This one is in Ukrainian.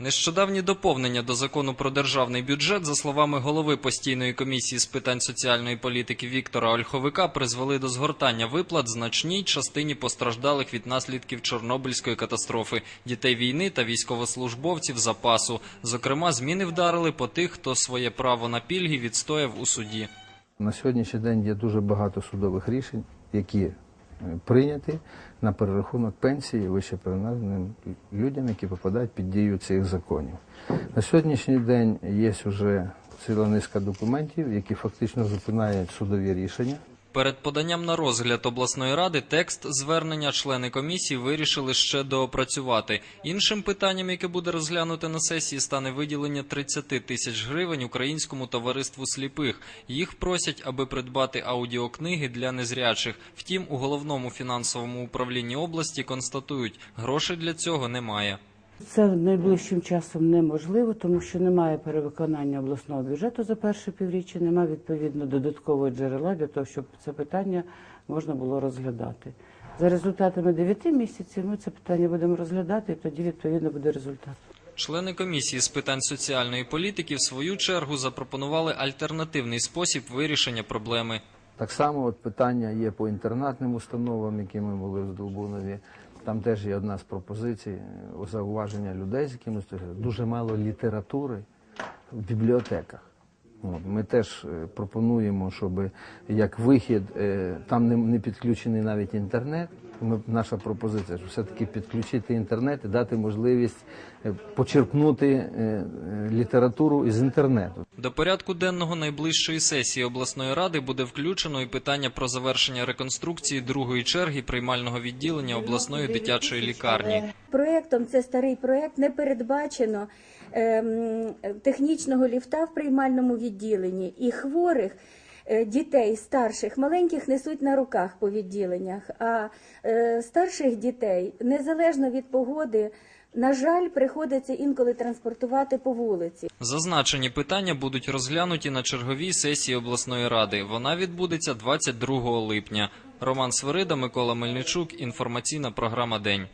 Нещодавні доповнення до закону про державний бюджет, за словами голови постійної комісії з питань соціальної політики Віктора Ольховика, призвели до згортання виплат значній частині постраждалих від наслідків Чорнобильської катастрофи, дітей війни та військовослужбовців запасу. Зокрема, зміни вдарили по тих, хто своє право на пільги відстояв у суді. На сьогоднішній день є дуже багато судових рішень, які прийняті на перерахунок пенсії вищепринадним людям, які попадають під дію цих законів. На сьогоднішній день є вже ціла низка документів, які фактично зупиняють судові рішення. Перед поданням на розгляд обласної ради текст звернення члени комісії вирішили ще доопрацювати. Іншим питанням, яке буде розглянуте на сесії, стане виділення 30 тисяч гривень українському товариству сліпих. Їх просять, аби придбати аудіокниги для незрячих. Втім, у головному фінансовому управлінні області констатують, грошей для цього немає. Це найближчим часом неможливо, тому що немає перевиконання обласного бюджету за перше півріччя, немає відповідно додаткового джерела для того, щоб це питання можна було розглядати. За результатами 9 місяців ми це питання будемо розглядати, і тоді відповідно буде результат. Члени комісії з питань соціальної політики в свою чергу запропонували альтернативний спосіб вирішення проблеми. Так само от питання є по інтернатним установам, які ми були в Здолбунові. Там теж є одна з пропозицій е, зауваження людей, з якими стежать. дуже мало літератури в бібліотеках. От, Ми теж е, пропонуємо, щоб як вихід е, там не, не підключений навіть інтернет. Ми, наша пропозиція, що все-таки підключити інтернет і дати можливість е, почерпнути е, е, літературу із інтернету. До порядку денного найближчої сесії обласної ради буде включено і питання про завершення реконструкції другої черги приймального відділення обласної дитячої лікарні. Проектом це старий проект не передбачено ем, технічного ліфта в приймальному відділенні і хворих. Е, Дітей старших маленьких несуть на руках по відділеннях, а е, старших дітей незалежно від погоди, на жаль, приходиться інколи транспортувати по вулиці. Зазначені питання будуть розглянуті на черговій сесії обласної ради. Вона відбудеться 22 липня. Роман Свирида, Микола Мельничук. Інформаційна програма День.